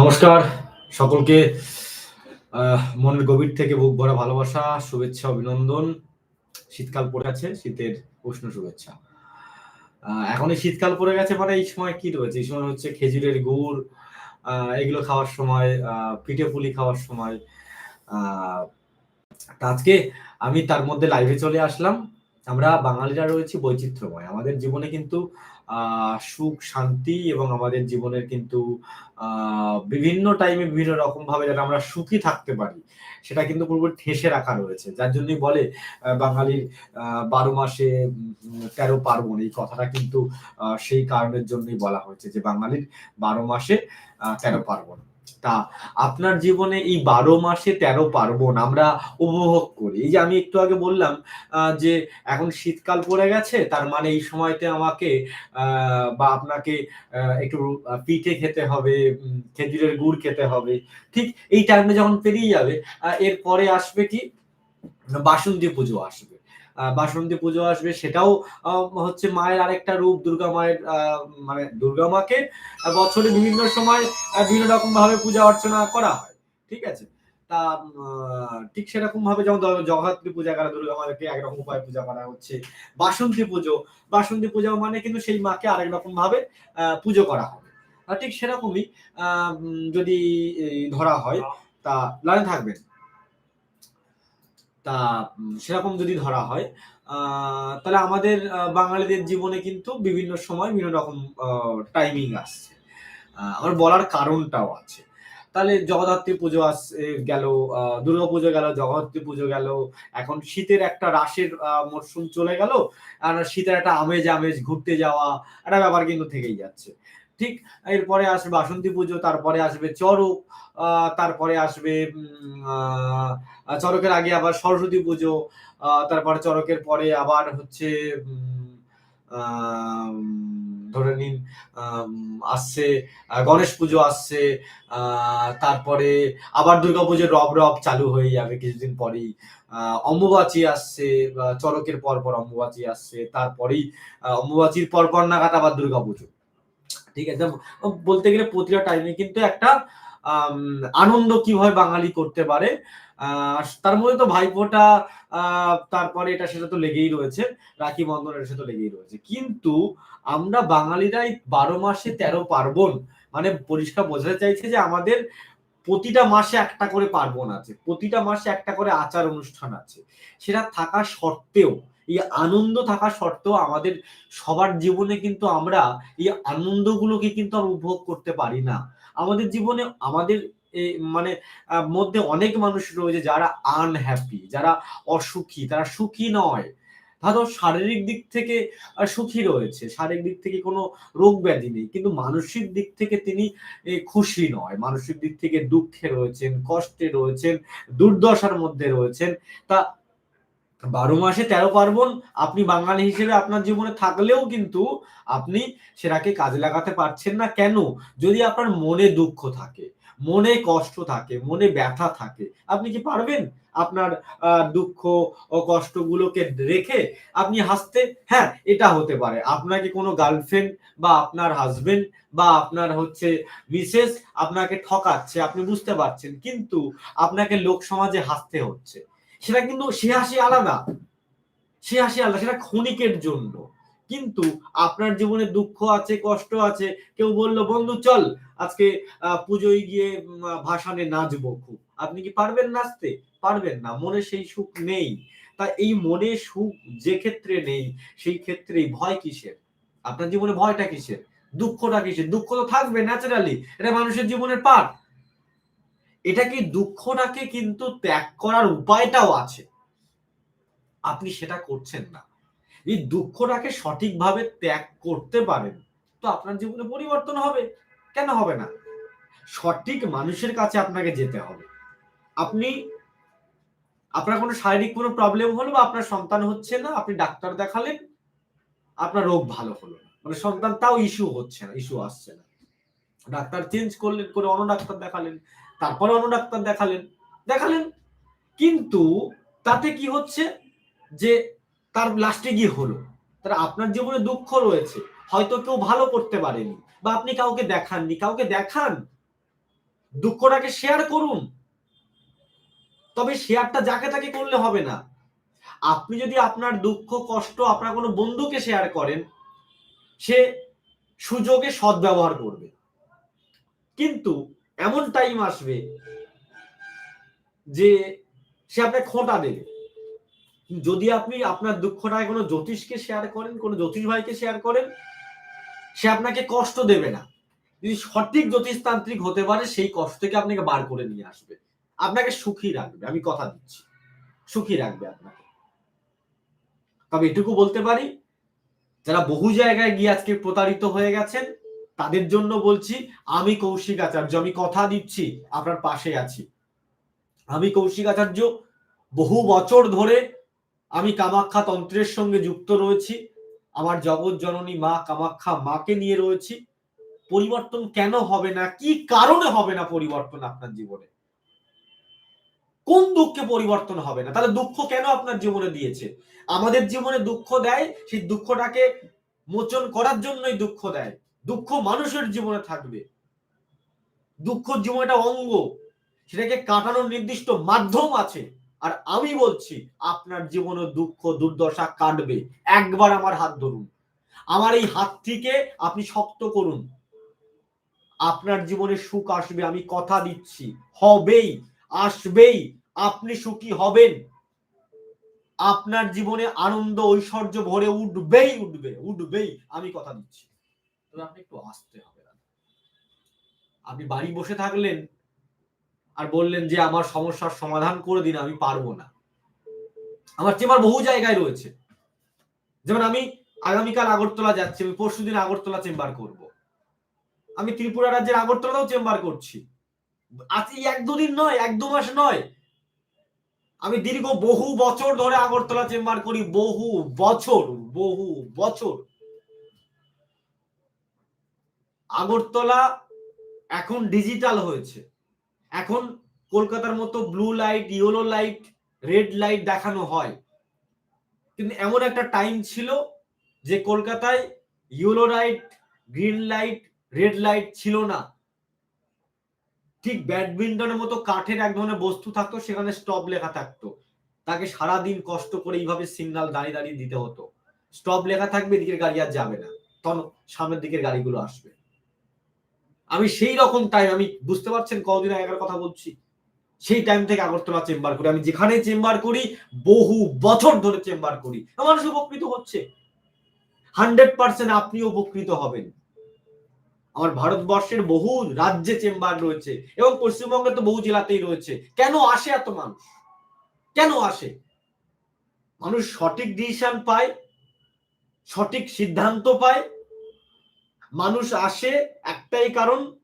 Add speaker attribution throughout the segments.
Speaker 1: নমস্কার সকলকে। মনের গভীর থেকে বুক ভরা ভালোবাসা, শুভেচ্ছা, অভিনন্দন। শীতকাল পড়ে আছে, শীতের উষ্ণ শুভেচ্ছা। এখন এই শীতকাল পড়ে গেছে মানে এই সময় কি রয়েছে? এই সময় হচ্ছে খেজুরের গুড় এগুলো খাওয়ার সময় পিঠে পুলি খাওয়ার সময়। আজকে আমি তার মধ্যে লাইভে চলে আসলাম। আমরা বাঙালিরা রয়েছি বৈচিত্র্যময়। আমাদের জীবনে কিন্তু আহ সুখ, শান্তি এবং আমাদের জীবনের কিন্তু বিভিন্ন টাইমে বিভিন্ন রকম ভাবে যাতে আমরা সুখী থাকতে পারি, সেটা কিন্তু পূর্ব ঠেসে রাখা রয়েছে। যার জন্যই বলে বাঙালির বারো মাসে তেরো পার্বণ, এই কথাটা কিন্তু সেই কারণের জন্যই বলা হয়েছে যে বাঙালির বারো মাসে তেরো পার্বণ। তা আপনার জীবনে এই বারো মাসে তেরো পার্বণ আমরা উপভোগ করি। এই যে আমি একটু আগে বললাম যে এখন শীতকাল পড়ে গেছে, তার মানে এই সময়তে আমাকে বা আপনাকে একটু পিঠে খেতে হবে খেজুরের গুড় খেতে হবে। ঠিক এই টাইমে যখন পেরিয়ে যাবে এরপরে আসবে কি? বাসন্তী পুজো আসবে। বাসন্তী পুজো আসবে, সেটাও হচ্ছে মায়ের আরেকটা রূপ, দুর্গা মায়ের মানে দুর্গা মাকে বছরে বিভিন্ন সময় বিভিন্ন রকম ভাবে পূজা অর্চনা করা হয়, ঠিক আছে? তা ঠিক সেরকম ভাবে যেমন জগদ্ধাত্রী পূজা করা, দুর্গা মাকে একরকম উপায় পূজা করা হচ্ছে, বাসন্তী পুজো, বাসন্তী পূজা মানে কিন্তু সেই মাকে আরেক রকম ভাবে পুজো করা হবে। ঠিক সেরকমই যদি ধরা হয়, তা লাইনে থাকবেন। তা সেরকম যদি ধরা হয় তাহলে আমাদের বাঙালিদের জীবনে কিন্তু বিভিন্ন সময় বিভিন্ন রকম টাইমিং আসছে। আমার বলার কারণটাও আছে। তাহলে জগদ্ধাত্রী পুজো আস গেল দুর্গা পুজো গেল জগদ্ধাত্রী পুজো গেল এখন শীতের একটা আহ, মরশুম চলে গেল আর শীতের একটা আমেজ আমেজ ঘুরতে যাওয়া একটা ব্যাপার কিন্তু থেকেই যাচ্ছে। ঠিক এরপরে আসবে বাসন্তী পুজো তারপরে আসবে আহ, তারপরে আসবে চড়কের আগে আবার সরস্বতী পুজো তারপরে চড়কের পরে আবার হচ্ছে ধরে নিন আসছে গণেশ পুজো আসছে তারপরে আবার দুর্গাপুজোর রব রব চালু হয়ে যাবে কিছুদিন পরেই। অম্বুবাচী আসছে বা চড়কের পর পর অম্বুবাচী আসছে তারপরেই অম্বুবাচীর পর পর নাগাদ আবার দুর্গাপুজো ঠিক আছে? বলতে গেলে প্রতিটা টাইমে কিন্তু একটা আনন্দ কীভাবে বাঙালি করতে পারে তার মধ্যে তো ভাইফোঁটা তারপরে এটা সেটা তো লেগেই রয়েছে, রাখি বন্ধন এটা সেটা লেগেই রয়েছে। কিন্তু আমরা বাঙালিরাই বারো মাসে তেরো পার্বণ মানে পরিষ্কার বোঝাতে চাইছে যে আমাদের প্রতিটা মাসে একটা করে পার্বণ আছে, প্রতিটা মাসে একটা করে আচার অনুষ্ঠান আছে। সেটা থাকা সত্ত্বেও এই আনন্দ থাকা সত্ত্বেও আমাদের সবার জীবনে কিন্তু আমরা এই আনন্দগুলোকে কিন্তু আমরা উপভোগ করতে পারি না। আমাদের জীবনে আমাদের মানে মধ্যে অনেক মানুষ রয়েছে যারা আনহ্যাপি যারা অসুখী, তারা সুখী নয়। ধরো শারীরিক দিক থেকে সুখী রয়েছে, শারীরিক দিক থেকে কোনো রোগ ব্যাধি নেই, কিন্তু মানসিক দিক থেকে তিনি খুশি নয়। মানসিক দিক থেকে দুঃখে রয়েছেন, কষ্টে রয়েছেন, দুর্দশার মধ্যে রয়েছেন। তা বারো মাসে তেরো পার্বণ আপনি বাঙালি হিসেবে আপনার জীবনে থাকলেও কিন্তু আপনি সেটাকে কাজে লাগাতে পারছেন না। কেন? যদি আপনার মনে দুঃখ থাকে, মনে কষ্ট থাকে, মনে ব্যথা থাকে, আপনি কি পারবেন আপনার দুঃখ ও কষ্টগুলোকে রেখে আপনি হাসতে? হ্যাঁ এটা হতে পারে। আপনাকে কোনো গার্লফ্রেন্ড বা আপনার হাজবেন্ড বা আপনার হচ্ছে মিসেস আপনাকে ঠকাচ্ছে, আপনি বুঝতে পারছেন। কিন্তু আপনাকে লোক সমাজে হাসতে হচ্ছে। সেটা কিন্তু সে হাসি আলাদা। সে হাসি আলাদা, সেটা ক্ষণিকের জন্য। কিন্তু আপনার জীবনে দুঃখ আছে, কষ্ট আছে, কেউ বলল, বন্ধু, চল, আজকে পুজোয় গিয়ে ভাসানে নাচবো খুব। আপনি কি পারবেন নাচতে? পারবেন না, মনে সেই সুখ নেই। তা এই মনে সুখ যে ক্ষেত্রে নেই, সেই ক্ষেত্রে ভয় কিসের? আপনার জীবনে ভয়টা কিসের? দুঃখটা কিসের? দুঃখ তো থাকবে ন্যাচারালি এটা মানুষের জীবনের পার্ট এটা কি দুঃখটাকে কিন্তু ত্যাগ করার উপায়টাও আছে। আপনি সেটা করছেন না। এই দুঃখটাকে সঠিকভাবে ত্যাগ করতে পারেন, তো আপনার জীবনে পরিবর্তন হবে। কেন হবে না? সঠিক মানুষের কাছে আপনাকে যেতে হবে। আপনি, আপনার কোনো শারীরিক কোনো প্রবলেম হলো বা আপনার সন্তান হচ্ছে না, আপনি ডাক্তার দেখালেন, আপনার রোগ ভালো হলো না। মানে সন্তান, তাও ইস্যু হচ্ছে না ইস্যু আসছে না। ডাক্তার চেঞ্জ করলেন, করে অন্য ডাক্তার দেখালেন। তারপরে অন্য ডাক্তার দেখালেন। দেখালেন, কিন্তু তাতে কি হচ্ছে যে তার লাস্টে গিয়ে হলো। তার আপনার জীবনে দুঃখ রয়েছে, হয়তো কেউ ভালো করতে পারেনি বা আপনি কাউকে দেখাননি, কাউকে দেখান, দুঃখটাকে শেয়ার করুন। তবে শেয়ারটা যাকে তাকে করলে হবে না। আপনি যদি আপনার দুঃখ, কষ্ট, আপনার কোনো বন্ধুকে শেয়ার করেন, সে সুযোগে সদ্ব্যবহার করবে। কিন্তু এমন টাইম আসবে যে সে আপনাকে খোঁটা দেবে। যদি আপনি আপনার দুঃখটা কোনো জ্যোতিষকে শেয়ার করেন, কোনো জ্যোতিষ ভাইকে শেয়ার করেন, সে আপনাকে কষ্ট দেবে না। যদি সঠিক জ্যোতিষতান্ত্রিক হতে পারে, সেই কষ্ট থেকে আপনাকে বার করে নিয়ে আসবে। আপনাকে সুখী রাখবে, আমি কথা দিচ্ছি। সুখী রাখবে আপনাকে। তবে এটুকু বলতে পারি, যারা বহু জায়গায় গিয়ে আজকে প্রতারিত হয়ে গেছেন তাদের জন্য বলছি, আমি কৌশিক আচার্য, আমি কথা দিচ্ছি, আপনার পাশে আছি। আমি কৌশিক আচার্য, বহু বছর ধরে আমি কামাখ্যা তন্ত্রের সঙ্গে যুক্ত রয়েছি। আমার জগৎ জননী মা কামাখ্যা মাকে নিয়ে রয়েছি। পরিবর্তন কেন হবে না? কি কারণে হবে না পরিবর্তন আপনার জীবনে? কোন দুঃখে পরিবর্তন হবে না? তাহলে দুঃখ কেন আপনার জীবনে দিয়েছে? আমাদের জীবনে দুঃখ দেয়, সেই দুঃখটাকে মোচন করার জন্যই দুঃখ দেয়। দুঃখ মানুষের জীবনে থাকবে। দুঃখ জীবনটা অঙ্গ। সেটাকে কাটানোর নির্দিষ্ট মাধ্যম আছে। আর আমি বলছি, আপনার জীবনে দুঃখ, দুর্দশা কাটবে। একবার আমার হাত ধরুন। আমার এই হাতটিকে আপনি শক্ত করুন। আপনার জীবনে সুখ আসবে, আমি কথা দিচ্ছি। হবেই, আসবেই। আপনি সুখী হবেন। আপনার জীবনে আনন্দ, ঐশ্বর্য ভরে উঠবেই, উঠবে, উঠবেই। আমি কথা দিচ্ছি। তবে আপনি একটু আসতে হবে আপনি বাড়ি বসে থাকলেন আর বললেন যে, আমার সমস্যার সমাধান করে দিন, আমি পারব না। আমার চেম্বার বহু জায়গায় রয়েছে। যেমন আমি আগামীকাল আগরতলা যাচ্ছি, আমি পরশু দিন আগরতলা চেম্বার করব। আমি ত্রিপুরা রাজ্যের আগরতলাতেও চেম্বার করছি। আজ এক দুদিন নয়, এক দু মাস নয়। আমি দীর্ঘ বহু বছর ধরে আগরতলা চেম্বার করি, বহু বছর বহু বছর। আগরতলা এখন ডিজিটাল হয়েছে। এখন কলকাতার মতো blue light yellow light red light দেখানো হয়। কিন্তু এমন একটা টাইম ছিল যে কলকাতায় yellow light green light red light ছিল না। ঠিক ব্যাডমিন্টনের মতো কাঠের এক ধরনের বস্তু থাকতো, সেখানে স্টপ লেখা থাকতো। তাকে সারা দিন কষ্ট করে এইভাবে সিগনাল দাঁড়িয়ে দাঁড়িয়ে দিতে হতো। স্টপ লেখা থাকবে, এদিকের গাড়ি আর যাবে না। তখন সামনের দিকের গাড়িগুলো আসবে। আমি সেই রকম টাইম আমি বুঝতে পারছেন কদিন আগের কথা বলছি? সেই টাইম থেকে আগরতলা চেম্বার করি। আমি যেখানে চেম্বার করি, বহু বছর ধরে চেম্বার করি। মানুষ উপকৃত হচ্ছে। হান্ড্রেড পার্সেন্ট আপনি উপকৃত হবেন। আমার ভারতবর্ষের বহু রাজ্যে চেম্বার রয়েছে এবং পশ্চিমবঙ্গে তো বহু জেলাতেই রয়েছে। কেন আসে এত মানুষ? কেন আসে? মানুষ সঠিক ডিসিশন পায়, সঠিক সিদ্ধান্ত পায় মানুষ আসে, একটাই কারণ,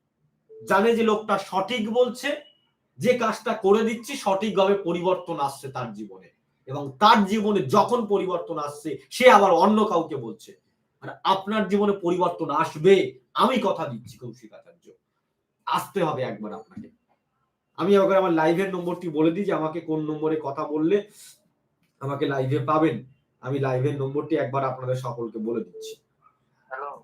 Speaker 1: জানে যে লোকটা সঠিক বলছে, যে কাজটা করে দিচ্ছি সঠিকভাবে পরিবর্তন আসছে তার জীবনে। এবং তার জীবনে যখন পরিবর্তন আসছে, সে আবার অন্য কাউকে বলছে। আর আপনার জীবনে পরিবর্তন আসবে, আমি কথা দিচ্ছি, কৌশিক আচার্য। আসতে হবে একবার আপনাকে। আমি আবার আমার লাইভের নম্বরটি বলে দিই যে আমাকে কোন নম্বরে কথা বললে আমাকে লাইভে পাবেন। আমি লাইভের নম্বরটি একবার আপনাদের সকলকে বলে দিচ্ছি।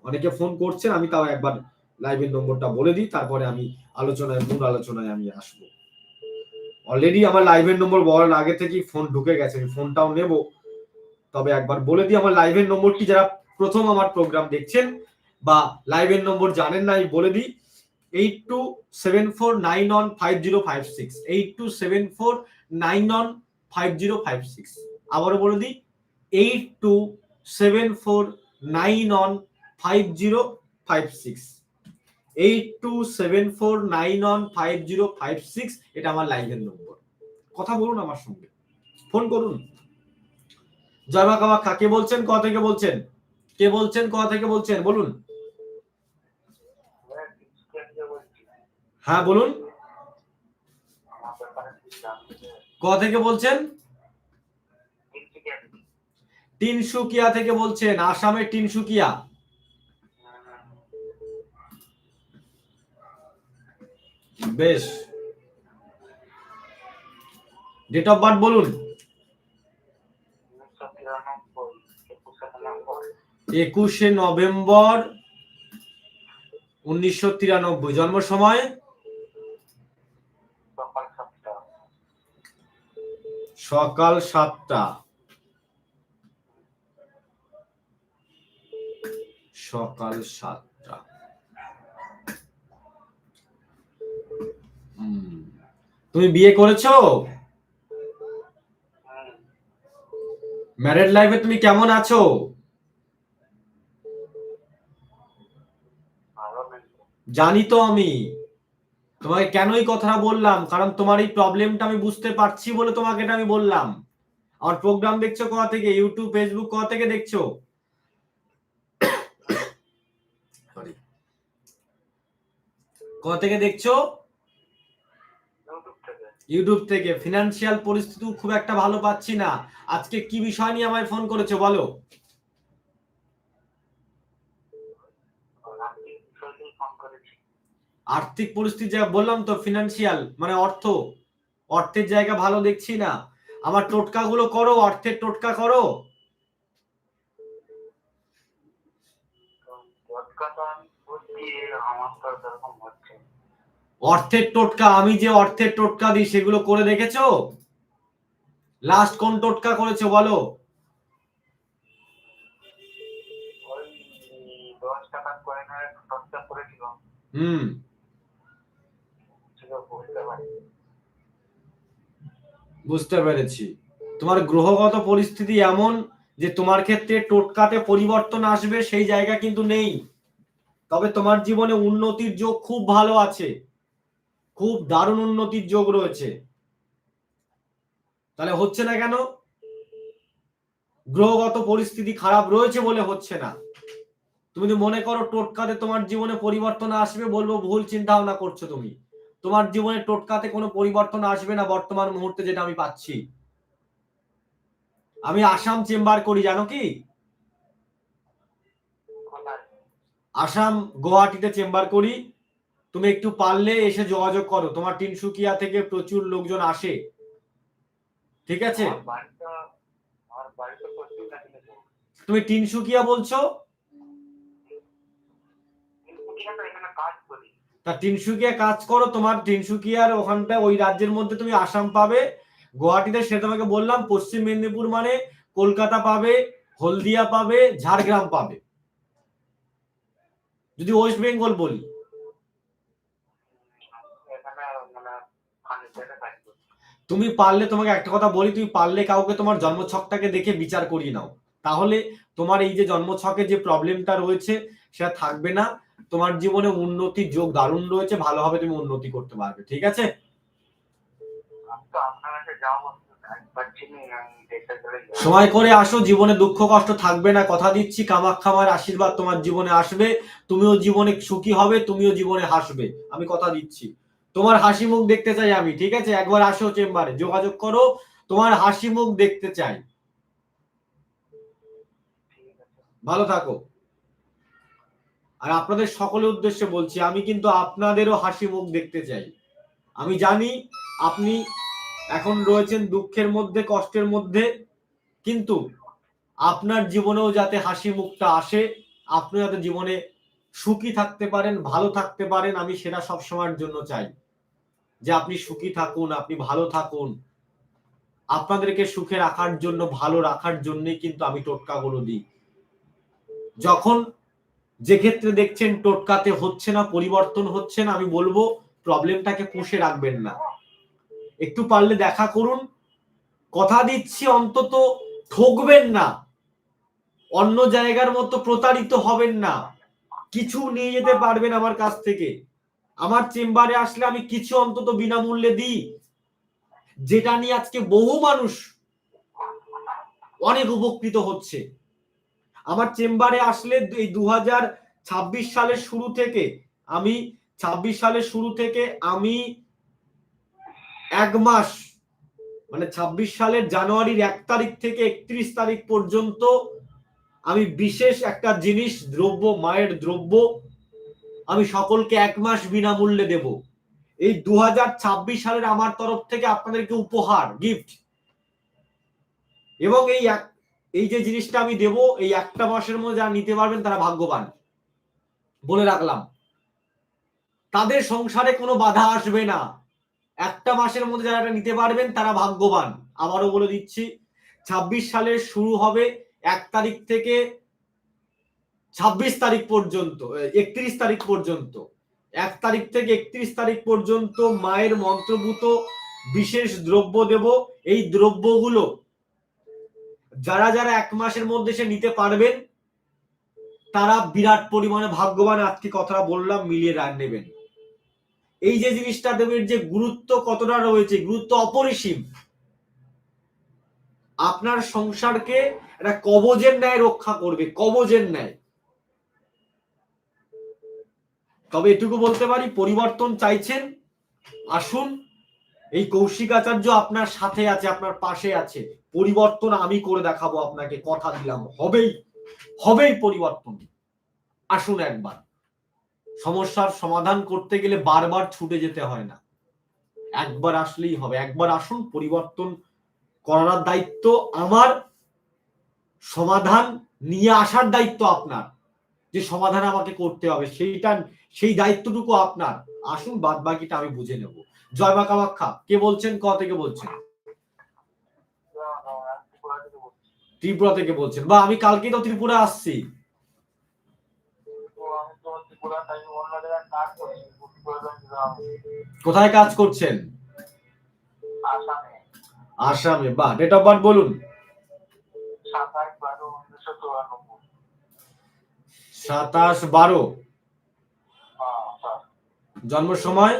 Speaker 1: অনেকে ফোন করছেন, আমি তাও একবার লাইভের নম্বরটা বলে দিই, তারপরে আমি আলোচনায়, মূল আলোচনায় আমি আসব। অলরেডি আমার লাইভের নম্বর বলার আগে থেকেই ফোন ঢুকে গেছে, আমি ফোনটাও নেব। তবে একবার বলে দিই, আমার লাইভের নম্বরটি যারা প্রথম আমার প্রোগ্রাম দেখছেন বা লাইভের নম্বর জানেন না, আমি বলে দিই eight two seven four nine one five zero five six eight two seven four nine one five zero five six আবারও বলে দিই eight two seven four nine one five zero five six eight two seven four nine one five zero five six এটা আমার লাইভের নম্বর কথা বলুন আমার সঙ্গে। ফোন করুন। জয় মা কামাখ্যা কে। বলছেন ক থেকে বলছেন? কে বলছেন ক থেকে বলছেন? বলুন। হ্যাঁ বলুন। ক থেকে বলছেন? তিনসুকিয়া থেকে বলছেন। আসামের তিনসুকিয়া। বেশ। ডেট অফ বার্থ বলুন। একুশে নভেম্বর উনিশশো তিরানব্বই। জন্ম সময়? সকাল সাতটা। সকাল সাত তুমি বিয়ে করেছ? ম্যারেড লাইফে তুমি কেমন আছো? জানি তো আমি। তোমাকে কেনই কথাটা বললাম? কারণ তোমার এই প্রবলেমটা আমি বুঝতে পারছি বলে তোমাকে এটা আমি বললাম। আমার প্রোগ্রাম দেখছ কোথা থেকে? ইউটিউব ফেসবুক কোথা থেকে দেখছ? কোথা থেকে দেখছ?
Speaker 2: ইউটিউব থেকে।
Speaker 1: ফিনান্সিয়াল পরিস্থিতি খুব একটা ভালো পাচ্ছি না আজকে কি বিষয় নিয়ে আমায় ফোন করেছ বলো। আর্থিক পরিস্থিতি যা বললাম তো ফিনান্সিয়াল মানে অর্থ অর্থের জায়গা ভালো দেখছি না আমার টোটকাগুলো করো, অর্থের টোটকা করো অর্থের টোটকা, আমি যে অর্থের টোটকা দিই, সেগুলো করে দেখেছ লাস্ট কোন টোটকা করেছ বলো? হুম।
Speaker 2: বুঝতে
Speaker 1: পেরেছি। তোমার গ্রহগত পরিস্থিতি এমন যে তোমার ক্ষেত্রে টোটকাতে পরিবর্তন আসবে, সেই জায়গা কিন্তু নেই। তবে তোমার জীবনে উন্নতির যোগ খুব ভালো আছে। খুব দারুণ উন্নতির যোগ রয়েছে। তাহলে হচ্ছে না কেন? গ্রহগত পরিস্থিতি খারাপ রয়েছে বলে হচ্ছে না। তুমি যদি মনে করো টোটকাতে তোমার জীবনে পরিবর্তন আসবে বলব ভুল চিন্তা ভাবনা করছ তুমি। তোমার জীবনে টোটকাতে কোনো পরিবর্তন আসবে না বর্তমান মুহূর্তে যেটা আমি পাচ্ছি। আমি আসাম চেম্বার করি জানো কি? আসাম গুয়াহাটিতে চেম্বার করি। তুমি একটু পারলে এসে যোগাযোগ করো। তোমার তিনসুকিয়া থেকে প্রচুর লোকজন আসে। ঠিক আছে? তুমি তিনসুকিয়া বলছো? তা তিনসুকিয়া কাজ করো। তোমার তিনসুকিয়ার ওখানটা ওই রাজ্যের মধ্যে তুমি আসাম পাবে। গুয়াহাটিতে সে তোমাকে বললাম পশ্চিম মেদিনীপুর মানে কলকাতা পাবে হলদিয়া পাবে ঝাড়গ্রাম পাবে। যদি ওয়েস্ট বেঙ্গল বলি
Speaker 2: এখানে মানে ফার্নিচারে কাজ করি
Speaker 1: তুমি পারলে তোমাকে একটা কথা বলি তুমি পারলে কাউকে তোমার জন্মছকটাকে দেখে বিচার করিয়ে নাও। তাহলে তোমার এই যে জন্মছকে যে প্রবলেমটা রয়েছে সেটা থাকবে না। তোমার জীবনে উন্নতির যোগ দারুণ রয়েছে ভালোভাবে তুমি উন্নতি করতে পারবে ঠিক আছে? সময় করে আসো জীবনে দুঃখ কষ্ট থাকবে না কথা দিচ্ছি কামাক্ষামার আশীর্বাদ তোমার জীবনে আসবে তুমিও জীবনে সুখী হবে তুমিও জীবনে হাসবে আমি কথা দিচ্ছি। তোমার হাসি মুখ দেখতে চাই আমি, ঠিক আছে? একবার আসো চেম্বারে, যোগাযোগ করো, তোমার হাসি মুখ দেখতে চাই। ভালো থাকো। আর আপনাদের সকলের উদ্দেশ্যে বলছি, আমি কিন্তু আপনাদেরও হাসি মুখ দেখতে চাই। আমি জানি আপনি এখন রয়েছেন দুঃখের মধ্যে, কষ্টের মধ্যে, কিন্তু আপনার জীবনেও যাতে হাসি মুখটা আসে আপনি যাতে জীবনে সুখী থাকতে পারেন, ভালো থাকতে পারেন, আমি সেটা সব সময়ের জন্য চাই। যে আপনি সুখী থাকুন, আপনি ভালো থাকুন। আপনাদেরকে সুখে রাখার জন্য, ভালো রাখার জন্যই কিন্তু আমি টোটকাগুলো দিই। যখন যে ক্ষেত্রে দেখছেন টোটকাতে হচ্ছে না, পরিবর্তন হচ্ছে না, আমি বলব প্রবলেমটাকে পুষে রাখবেন না। একটু পারলে দেখা করুন। কথা দিচ্ছি অন্তত ঠকবেন না। অন্য জায়গার মতো প্রতারিত হবেন না। কিছু নিয়ে যেতে পারবেন আমার কাছ থেকে। আমার চেম্বারে আসলে আমি কিছু অন্তত বিনামূল্যে দিই। যেটা নিয়ে আজকে বহু মানুষ অনেক উপকৃত হচ্ছে। আমার চেম্বারে আসলে এই দু ছাব্বিশ সালের শুরু থেকে আমি, ছাব্বিশ সালের শুরু থেকে আমি এক মাস মানে ছাব্বিশ সালের জানুয়ারির এক তারিখ থেকে একত্রিশ তারিখ পর্যন্ত আমি বিশেষ একটা জিনিস, দ্রব্য, মায়ের দ্রব্য আমি সকলকে এক মাস বিনামূল্যে দেব। এই দু হাজার ছাব্বিশ সালের আমার তরফ থেকে আপনাদেরকে উপহার গিফট এবং এই এক এই যে জিনিসটা আমি দেব, এই একটা মাসের মধ্যে যারা নিতে পারবেন তারা ভাগ্যবান। বলে রাখলাম। তাদের সংসারে কোনো বাধা আসবে না। একটা মাসের মধ্যে যারা এটা নিতে পারবেন তারা ভাগ্যবান। আবারও বলে দিচ্ছি, ছাব্বিশ সালের শুরু হবে এক তারিখ থেকে ছাব্বিশ তারিখ পর্যন্ত একত্রিশ তারিখ পর্যন্ত, এক তারিখ থেকে একত্রিশ তারিখ পর্যন্ত মায়ের মন্ত্রভূত বিশেষ দ্রব্য দেব। এই দ্রব্যগুলো যারা যারা এক মাসের মধ্যে সে নিতে পারবেন, তারা বিরাট পরিমাণে ভাগ্যবান, আজকে কথাটা বললাম, মিলিয়ে রান নেবেন। এই যে জিনিসটা দেবের যে গুরুত্ব কতটা রয়েছে, গুরুত্ব অপরিসীম। আপনার সংসারকে একটা কবজের ন্যায় রক্ষা করবে, কবজের ন্যায়। তবে এটুকু বলতে পারি, পরিবর্তন চাইছেন। আসুন, এই কৌশিক আচার্য আপনার সাথে আছে, আপনার পাশে আছে। পরিবর্তন আমি করে দেখাবো আপনাকে, কথা দিলাম। হবেই হবেই পরিবর্তন। আসুন একবার। সমস্যার সমাধান করতে গেলে বারবার ছুটে যেতে হয় না। একবার আসলেই হবে। একবার আসুন, পরিবর্তন করার দায়িত্ব আমার, সমাধান নিয়ে আসার দায়িত্ব আপনার। যে সমাধান আমাকে করতে হবে, সেইটা, সেই দায়িত্বটুকু আপনার। আসুন বাদ বাকিটা আমি বুঝে নেব। জয় মা কামাখ্যা। কে বলছেন? ক থেকে বলছেন?
Speaker 2: ত্রিপুরা থেকে
Speaker 1: বলছেন। বা আমি কালকে তো ত্রিপুরা আসছি। কোথায় কাজ করছেন?
Speaker 2: আসামে।
Speaker 1: বা ডেট অফ বার্থ বলুন।
Speaker 2: সাতাশ বারো। হ্যাঁ
Speaker 1: জন্ম সময়?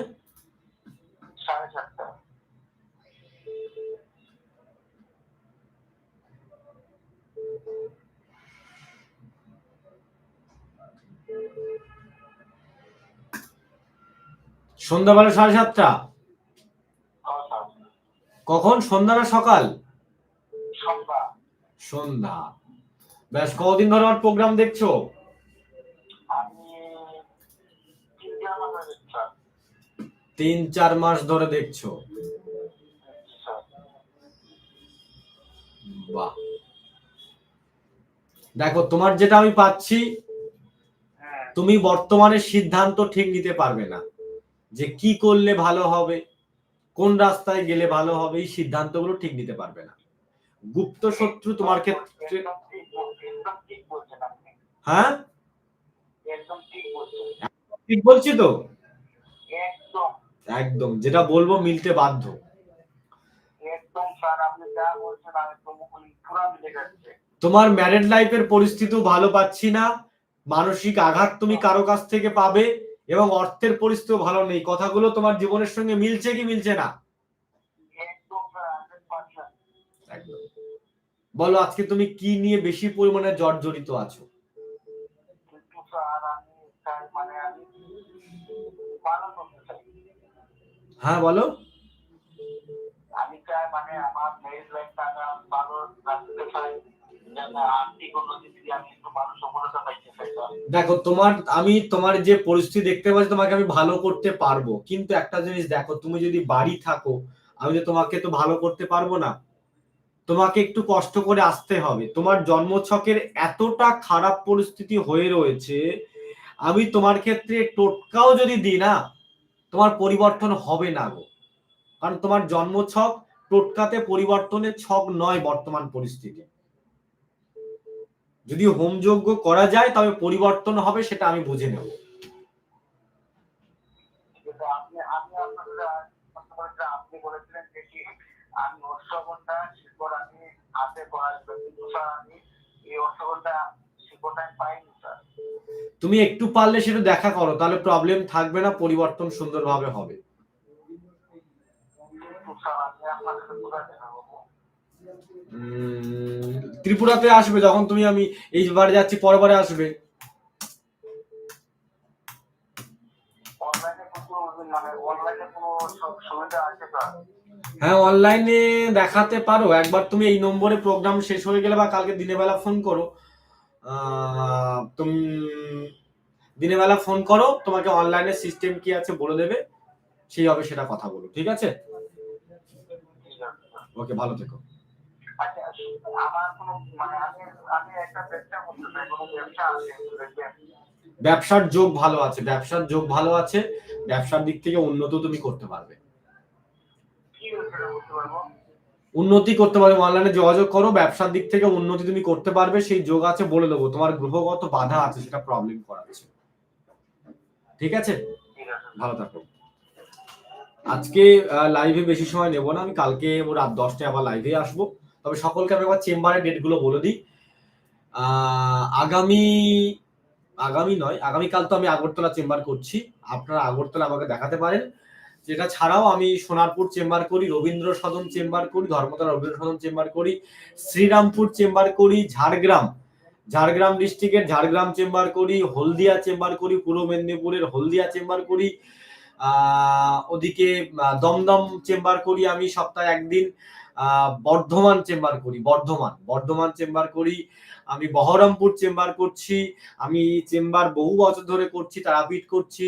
Speaker 1: সন্ধ্যাবেলা সাড়ে সাতটা?
Speaker 2: হ্যাঁ
Speaker 1: কখন? সন্ধ্যা না সকাল?
Speaker 2: সন্ধ্যা।
Speaker 1: ব্যাস কদিন ধরে আমার প্রোগ্রাম দেখছ
Speaker 2: আমি তিনটা মাসে দেখছি স্যার
Speaker 1: তিন চার মাস ধরে দেখছ? বাহ। দেখো তোমার যেটা আমি পাচ্ছি
Speaker 2: হ্যাঁ।
Speaker 1: তুমি বর্তমানে সিদ্ধান্ত ঠিক নিতে পারবে না যে কি করলে ভালো হবে কোন রাস্তায় গেলে ভালো হবে এই সিদ্ধান্তগুলো ঠিক নিতে পারবে না। গুপ্ত শত্রু তোমার ক্ষেত্রে হ্যাঁ?
Speaker 2: ঠিক
Speaker 1: বলছি তো?
Speaker 2: একদম
Speaker 1: যেটা বলব মিলতে বাধ্য।
Speaker 2: একদম স্যার আপনি যা বলছেন আমি তো মুখলি মিলে যাচ্ছে
Speaker 1: তোমার ম্যারেড লাইফের পরিস্থিতিও ভালো পাচ্ছি না। মানসিক আঘাত তুমি কারও কাছ থেকে পাবে এবং অর্থের পরিস্থিতিও ভালো নেই। কথাগুলো তোমার জীবনের সঙ্গে মিলছে কি মিলছে না? বলো আজকে তুমি কি নিয়ে বেশি পরিমাণে জর্জরিত আছো?
Speaker 2: মানে আমি ভালো করতে চাই।
Speaker 1: হ্যাঁ বলো।
Speaker 2: আমি চাই মানে আমার লাইফটা আমি ভালো রাখতে চাই
Speaker 1: দেখো তোমার আমি তোমার যে পরিস্থিতি দেখতে পাচ্ছি তোমাকে আমি ভালো করতে পারব। কিন্তু একটা জিনিস দেখো তুমি যদি বাড়ি থাকো আমি তো তোমাকে তো ভালো করতে পারব না। তোমাকে একটু কষ্ট করে আসতে হবে। তোমার জন্মছকের এতটা খারাপ পরিস্থিতি হয়ে রয়েছে আমি তোমার ক্ষেত্রে টোটকাও যদি দিই না তোমার পরিবর্তন হবে না গো। কারণ তোমার জন্মছক টোটকাতে পরিবর্তনের ছক নয় বর্তমান পরিস্থিতি। যদি হোমযজ্ঞ করা যায়, তবে পরিবর্তন হবে সেটা আমি বুঝে নেব।
Speaker 2: আমি অশ্বগন্ধা শিকড় আমি হাতে কিন্তু স্যার আমি এই অশ্বগন্ধা
Speaker 1: তুমি একটু পারলে সেটা দেখা করো, তাহলে প্রবলেম থাকবে না, পরিবর্তন সুন্দরভাবে হবে। ত্রিপুরাতে আসবে যখন তুমি, আমি এইবারে যাচ্ছি, পরের বারে আসবে। হ্যাঁ অনলাইনে দেখাতে পারো। একবার তুমি এই নম্বরে প্রোগ্রাম শেষ হয়ে গেলে বা কালকে দিনের বেলা ফোন করো। তুমি দিনের বেলা ফোন করো, তোমাকে অনলাইনে সিস্টেম কি আছে বলে দেবে, সেই হবে সেটা কথা বলো, ঠিক আছে? ওকে ভালো থেকো। ব্যবসার যোগ ভালো আছে, ব্যবসার যোগ ভালো আছে, ব্যবসার দিক থেকে উন্নত তুমি করতে পারবে? উন্নতি করতে পারবে অনলাইনে যোগাযোগ করো, ব্যবসার দিক থেকে উন্নতি তুমি করতে পারবে, সেই যোগ আছে বলে দেবো। তোমার গ্রহগত বাধা আছে, সেটা প্রবলেম করাচ্ছে ঠিক আছে? ভালো থাকো। আজকে লাইভে বেশি সময় নেব না, আমি কালকে রাত দশটায় আবার লাইভে আসব। তবে সকলকে আমি আবার চেম্বারের ডেটগুলো বলে দিই। আগামী আগামী নয়, আগামীকাল তো আমি আগরতলা চেম্বার করছি। আপনারা আগরতলা আমাকে দেখাতে পারেন। যেটা ছাড়াও আমি সোনারপুর চেম্বার করি, রবীন্দ্র সদন চেম্বার করি, ধর্মতলা রবীন্দ্র সদন চেম্বার করি, শ্রীরামপুর চেম্বার করি, ঝাড়গ্রাম। ঝাড়গ্রাম ডিস্ট্রিক্টের ঝাড়গ্রাম চেম্বার করি, হলদিয়া চেম্বার করি, পূর্ব মেদিনীপুরের হলদিয়া চেম্বার করি ওদিকে দমদম চেম্বার করি আমি সপ্তাহে একদিন বর্ধমান চেম্বার করি, বর্ধমান। বর্ধমান চেম্বার করি আমি বহরমপুর চেম্বার করছি, আমি চেম্বার বহু বছর ধরে করছি, তারাপীঠ করছি,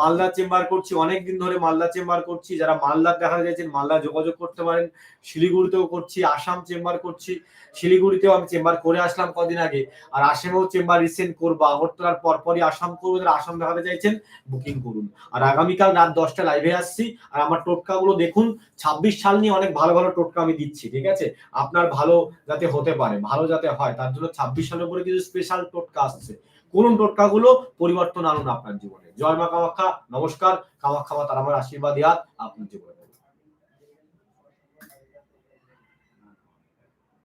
Speaker 1: মালদা চেম্বার করছি অনেক দিন ধরে মালদা চেম্বার করছি, যারা মালদা দেখা যাচ্ছেন, মালদা যোগাযোগ করতে পারেন, শিলিগুড়িতেও করছি, আসাম চেম্বার করছি, শিলিগুড়িতেও আমি চেম্বার করে আসলাম কদিন আগে, আর আসামেও চেম্বার রিসেন্ট করব, আগরতলার পরপরই আসাম করব যারা আসাম দেখাতে চাইছেন, বুকিং করুন। আর আগামীকাল রাত দশটা লাইভে আসছি, আর আমার টোটকাগুলো দেখুন, ছাব্বিশ সাল নিয়ে অনেক ভালো ভালো টোটকা আমি দিচ্ছি, ঠিক আছে? আপনার ভালো যাতে হতে পারে, ভালো যাতে হয়, তার জন্য ছাব্বিশ সালের উপরে কিছু স্পেশাল টোটকা আসছে। কোন টোটকাগুলো পরিবর্তন আনুন আপনার জীবনে? জয় মা কামাখ্যা, নমস্কার, কামাখ্যা মা তার আমার আশীর্বাদ ইয়াদ আপনার জীবনে।